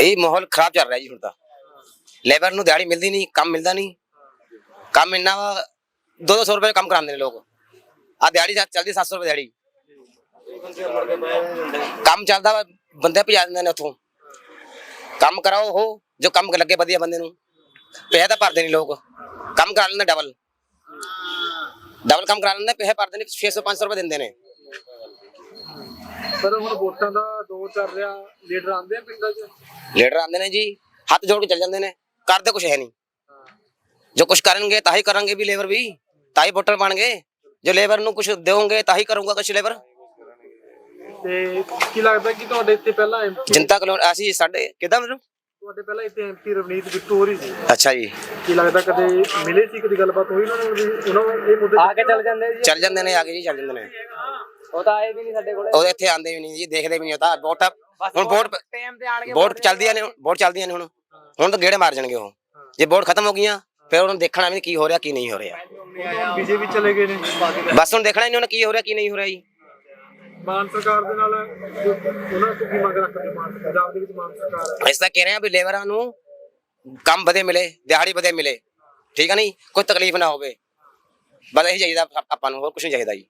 ਇਹ ਮਾਹੌਲ ਖਰਾਬ ਚੱਲ ਰਿਹਾ ਜੀ ਹੁਣ ਤਾਂ। ਲੇਬਰ ਨੂੰ ਦਿਹਾੜੀ ਮਿਲਦੀ ਨਹੀਂ, ਕੰਮ ਮਿਲਦਾ ਨਹੀਂ। ਕੰਮ ਇੰਨਾ ਵਾ 200 ਰੁਪਏ ਕੰਮ ਕਰਾਉਂਦੇ ਨੇ ਲੋਕ। ਆ ਦਿਹਾੜੀ ਜਾ- ਚੱਲਦੀ 700 ਰੁਪਏ ਦਿਹਾੜੀ। ਕੰਮ ਚੱਲਦਾ ਵਾ, ਬੰਦੇ ਭਜਾ ਦਿੰਦੇ ਨੇ ਉੱਥੋਂ। ਕੰਮ ਕਰਾਓ ਉਹ, ਜੋ ਕੰਮ ਲੱਗੇ ਵਧੀਆ ਬੰਦੇ ਨੂੰ। ਪੈਸੇ ਤਾਂ ਭਰਦੇ ਨਹੀਂ ਲੋਕ। ਕੰਮ ਕਰਾ ਲੈਂਦੇ ਡਬਲ ਡਬਲ ਕੰਮ ਕਰਾ ਲੈਂਦੇ, ਪੈਸੇ ਭਰਦੇ ਨੇ 600 500 ਰੁਪਏ ਦਿੰਦੇ ਨੇ। ਪਰ ਹੁਣ ਵੋਟਾਂ ਦਾ ਦੌਰ ਚੱਲ ਰਿਹਾ। ਲੀਡਰ ਆਉਂਦੇ ਆ ਪਿੰਡਾਂ 'ਚ? ਲੀਡਰ ਆਉਂਦੇ ਨੇ ਜੀ। ਹੱਥ ਜੋੜ ਕੇ ਚੱਲ ਜਾਂਦੇ ਨੇ। ਕਰਦੇ ਕੁਝ ਹੈ ਨਹੀਂ। ਜੋ ਕੁਝ ਕਰਨਗੇ ਤਾਂ ਹੀ ਕਰਾਂਗੇ ਵੀ ਲੇਬਰ ਵੀ। ਤਾਂ ਹੀ ਵੋਟਰ ਬਣਗੇ ਜੋ ਲੇਬਰ ਨੂੰ ਕੁਝ ਦੇਵੋਗੇ ਤਾਂ ਹੀ ਕਰੂੰਗਾ ਕੁਝ ਲੇਬਰ। ਤੇ ਕੀ ਲੱਗਦਾ ਕਿ ਤੁਹਾਡੇ ਇੱਥੇ ਪਹਿਲਾਂ ਐਮਪੀ ਜਨਤਾ ਕਲੋਨ ਅਸੀਂ ਸਾਡੇ ਕਿਦਾਂ ਮੈਨੂੰ ਤੁਹਾਡੇ ਪਹਿਲਾਂ ਇੱਥੇ ਐਮਪੀ ਰਵਨੀਤ ਬਿੱਟੂ ਸੀ। ਅੱਛਾ ਜੀ। ਕੀ ਲੱਗਦਾ ਕਦੇ ਮਿਲੇ ਸੀ ਕਦੀ ਗੱਲਬਾਤ ਹੋਈ ਉਹਨਾਂ ਨੂੰ ਵੀ? ਉਹਨਾਂ ਨੂੰ ਇਹ ਮੁੱਦੇ ਆ ਕੇ ਚੱਲ ਜਾਂਦੇ ਜੀ। ਚੱਲ ਜਾਂਦੇ ਨੇ ਆਗੇ ਜੀ ਚੱਲ ਜਾਂਦੇ ਨੇ। ਉਹ ਤਾਂ ਆਏ ਵੀ ਨਹੀਂ ਸਾਡੇ ਕੋਲੇ। ਉਹ ਇੱਥੇ ਆਉਂਦੇ ਵੀ ਨਹੀਂ ਜੀ ਦੇਖਦੇ ਵੀ ਨਹੀਂ ਉਹ ਤਾਂ ਵੋਟ ਹੁਣ ਵੋਟ ਟਾਈਮ ਤੇ ਆਣਗੇ ਵੋਟ ਚੱਲਦੀਆਂ ਨੇ ਵੋਟ ਚੱਲਦੀਆਂ ਨੇ ਹੁਣ। ਹੁਣ ਤਾਂ ਗੇੜੇ ਮਾਰ ਜਾਣਗੇ ਉਹ। ਜੇ ਵੋਟ ਖਤਮ ਹੋ ਗਈਆਂ ਫਿਰ ਉਹਨਾਂ ਨੂੰ ਦੇਖਣਾ ਵੀ ਕੀ ਹੋ ਰਿਹਾ ਕੀ ਨਹੀਂ ਹੋ ਰਿਹਾ। ਬੀਜੇਪੀ ਚਲੇ ਗਏ ਨੇ। ਬਸ ਹੁਣ ਦੇਖਣਾ ਹੀ ਨਹੀਂ ਉਹਨਾਂ ਕੀ ਹੋ ਰਿਹਾ ਕੀ ਨਹੀਂ ਹੋ ਰਿਹਾ ਜੀ। ਮਾਨ ਸਰਕਾਰ ਦੇ ਨਾਲ ਉਹਨਾਂ ਤੋਂ ਕੀ ਮੰਗ ਰੱਖਦੇ ਮਾਨ ਪੰਜਾਬ ਦੇ ਵਿੱਚ ਮਾਨ ਸਰਕਾਰ ਇਸ ਤਰ੍ਹਾਂ ਕਹਿ ਰਹੇ ਆ ਵੀ ਲੇਬਰਾਂ ਨੂੰ ਕੰਮ ਵਧੇ ਮਿਲੇ ਦਿਹਾੜੀ ਵਧੇ ਮਿਲੇ। ਠੀਕ ਆ ਨਹੀਂ ਕੋਈ ਤਕਲੀਫ ਨਾ ਹੋਵੇ। ਬਸ ਇਹੀ ਚਾਹੀਦਾ ਆਪਾਂ ਨੂੰ ਹੋਰ ਕੁਝ ਨਹੀਂ ਚਾਹੀਦਾ ਜੀ।